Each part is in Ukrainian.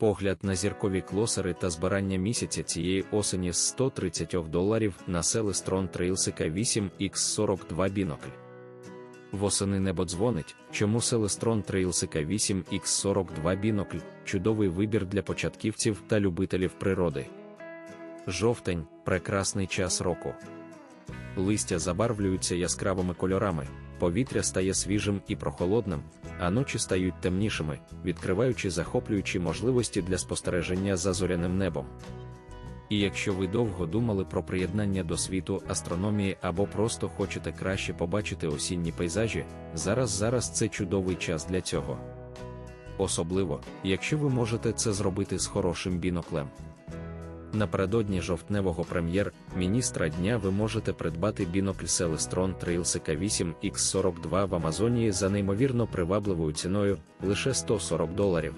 Погляд на зіркові клосери та збирання місяця цієї осені з 130 доларів на Celestron Trailsika 8X42 бінокль. Восени небо дзвонить, чому Celestron Trailsika 8X42 бінокль чудовий вибір для початківців та любителів природи. Жовтень прекрасний час року. Листя забарвлюються яскравими кольорами, повітря стає свіжим і прохолодним, а ночі стають темнішими, відкриваючи захоплюючі можливості для спостереження за зоряним небом. І якщо ви довго думали про приєднання до світу астрономії або просто хочете краще побачити осінні пейзажі, зараз зараз це чудовий час для цього. Особливо, якщо ви можете це зробити з хорошим біноклем. Напередодні жовтневого прем'єр-міністра дня ви можете придбати бінокль Celestron Trailsika 8 X42 в Амазонії за неймовірно привабливою ціною лише 140 доларів.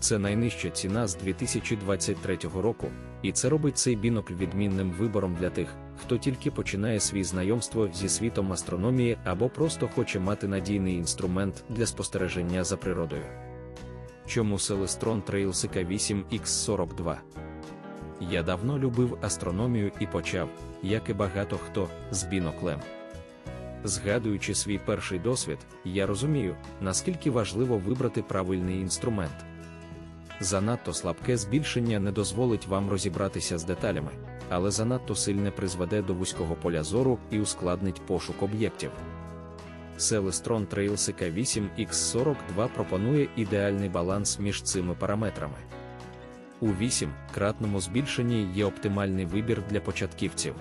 Це найнижча ціна з 2023 року, і це робить цей бінокль відмінним вибором для тих, хто тільки починає свій знайомство зі світом астрономії або просто хоче мати надійний інструмент для спостереження за природою. Чому Celestron Trailsika 8 X42? Я давно любив астрономію і почав, як і багато хто, з біноклем. Згадуючи свій перший досвід, я розумію, наскільки важливо вибрати правильний інструмент. Занадто слабке збільшення не дозволить вам розібратися з деталями, але занадто сильне призведе до вузького поля зору і ускладнить пошук об'єктів. Celestron Trailsika 8X42 пропонує ідеальний баланс між цими параметрами. У 8-кратному збільшенні є оптимальний вибір для початківців.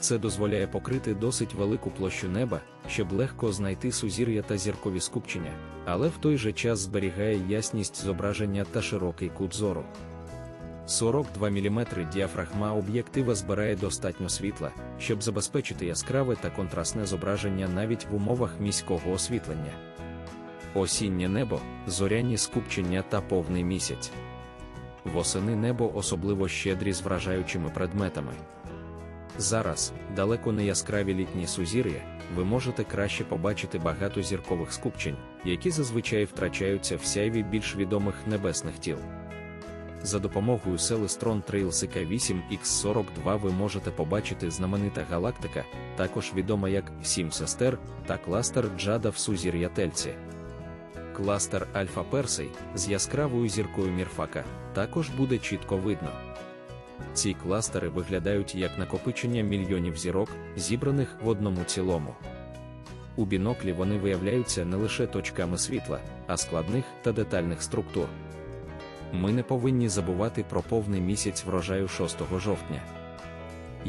Це дозволяє покрити досить велику площу неба, щоб легко знайти сузір'я та зіркові скупчення, але в той же час зберігає ясність зображення та широкий кут зору. 42 мм діафрагма об'єктива збирає достатньо світла, щоб забезпечити яскраве та контрастне зображення навіть в умовах міського освітлення. Осіннє небо, зоряні скупчення та повний місяць. Восени небо особливо щедрі з вражаючими предметами. Зараз, далеко не яскраві літні сузір'я, ви можете краще побачити багато зіркових скупчень, які зазвичай втрачаються в сяйві більш відомих небесних тіл. За допомогою Celestron Trailsika 8X42 ви можете побачити знаменита галактика, також відома як Сім сестер та кластер Джада в сузір'я Тельці. Кластер Альфа Персей з яскравою зіркою Мірфака також буде чітко видно. Ці кластери виглядають як накопичення мільйонів зірок, зібраних в одному цілому. У біноклі вони виявляються не лише точками світла, а складних та детальних структур. Ми не повинні забувати про повний місяць врожаю 6 жовтня.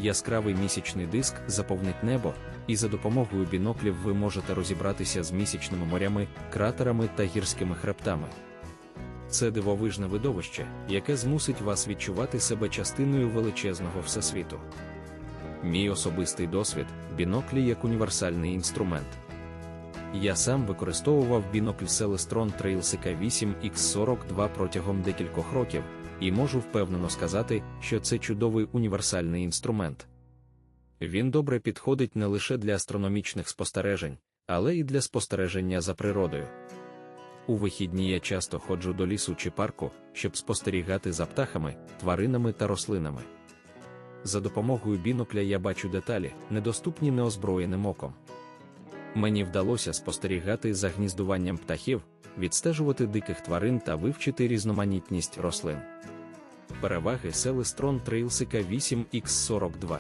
Яскравий місячний диск заповнить небо, і за допомогою біноклів ви можете розібратися з місячними морями, кратерами та гірськими хребтами. Це дивовижне видовище, яке змусить вас відчувати себе частиною величезного всесвіту. Мій особистий досвід біноклі як універсальний інструмент. Я сам використовував бінокль Celestron Trailsika 8X42 протягом декількох років, і можу впевнено сказати, що це чудовий універсальний інструмент. Він добре підходить не лише для астрономічних спостережень, але й для спостереження за природою. У вихідні я часто ходжу до лісу чи парку, щоб спостерігати за птахами, тваринами та рослинами. За допомогою бінокля я бачу деталі, недоступні неозброєним оком. Мені вдалося спостерігати за гніздуванням птахів, відстежувати диких тварин та вивчити різноманітність рослин. Переваги Celestron Trailsika 8X42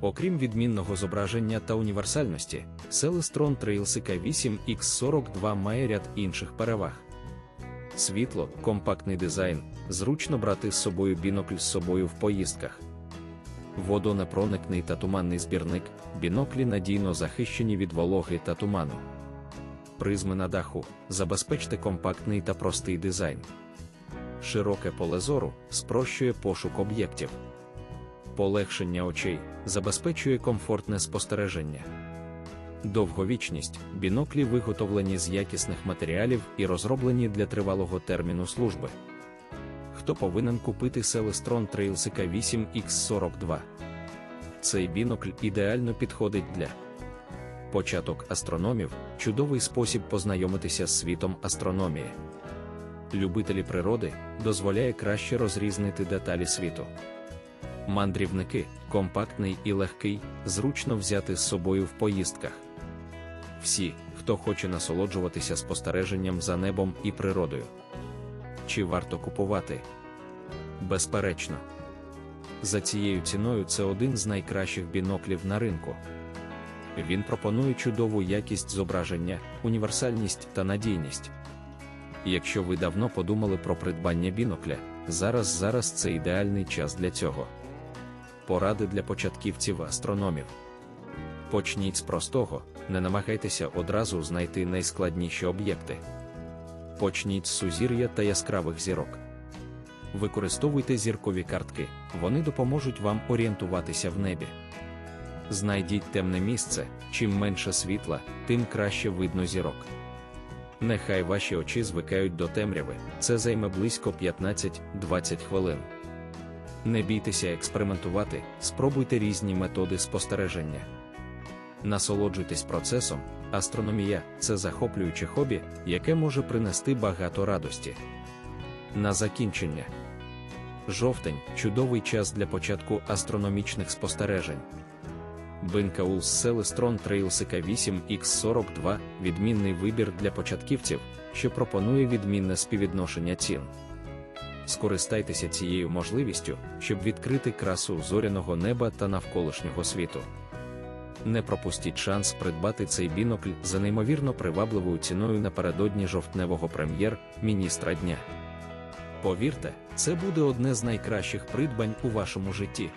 Окрім відмінного зображення та універсальності, Celestron Trailsika 8X42 має ряд інших переваг. Світло, компактний дизайн, зручно брати з собою бінокль з собою в поїздках. Водонепроникний та туманний збірник, біноклі надійно захищені від вологи та туману. Призми на даху забезпечте компактний та простий дизайн. Широке поле зору спрощує пошук об'єктів. Полегшення очей забезпечує комфортне спостереження. Довговічність біноклі виготовлені з якісних матеріалів і розроблені для тривалого терміну служби. Хто повинен купити Celestron Trailsika 8X42? Цей бінокль ідеально підходить для початок астрономів, чудовий спосіб познайомитися з світом астрономії. любителі природи, дозволяє краще розрізнити деталі світу. Мандрівники компактний і легкий, зручно взяти з собою в поїздках. Всі, хто хоче насолоджуватися спостереженням за небом і природою. Чи варто купувати? Безперечно. За цією ціною це один з найкращих біноклів на ринку. Він пропонує чудову якість зображення, універсальність та надійність. Якщо ви давно подумали про придбання бінокля, зараз зараз це ідеальний час для цього. Поради для початківців астрономів. Почніть з простого, не намагайтеся одразу знайти найскладніші об'єкти. Почніть з сузір'я та яскравих зірок. Використовуйте зіркові картки, вони допоможуть вам орієнтуватися в небі. Знайдіть темне місце, чим менше світла, тим краще видно зірок. Нехай ваші очі звикають до темряви, це займе близько 15-20 хвилин. Не бійтеся експериментувати, спробуйте різні методи спостереження. Насолоджуйтесь процесом, астрономія це захоплююче хобі, яке може принести багато радості. На закінчення. Жовтень чудовий час для початку астрономічних спостережень. Бинкаулс Селестрон Трейлсика 8X42 відмінний вибір для початківців, що пропонує відмінне співвідношення цін. Скористайтеся цією можливістю, щоб відкрити красу зоряного неба та навколишнього світу. Не пропустіть шанс придбати цей бінокль за неймовірно привабливою ціною напередодні жовтневого прем'єр-міністра дня. Повірте, це буде одне з найкращих придбань у вашому житті.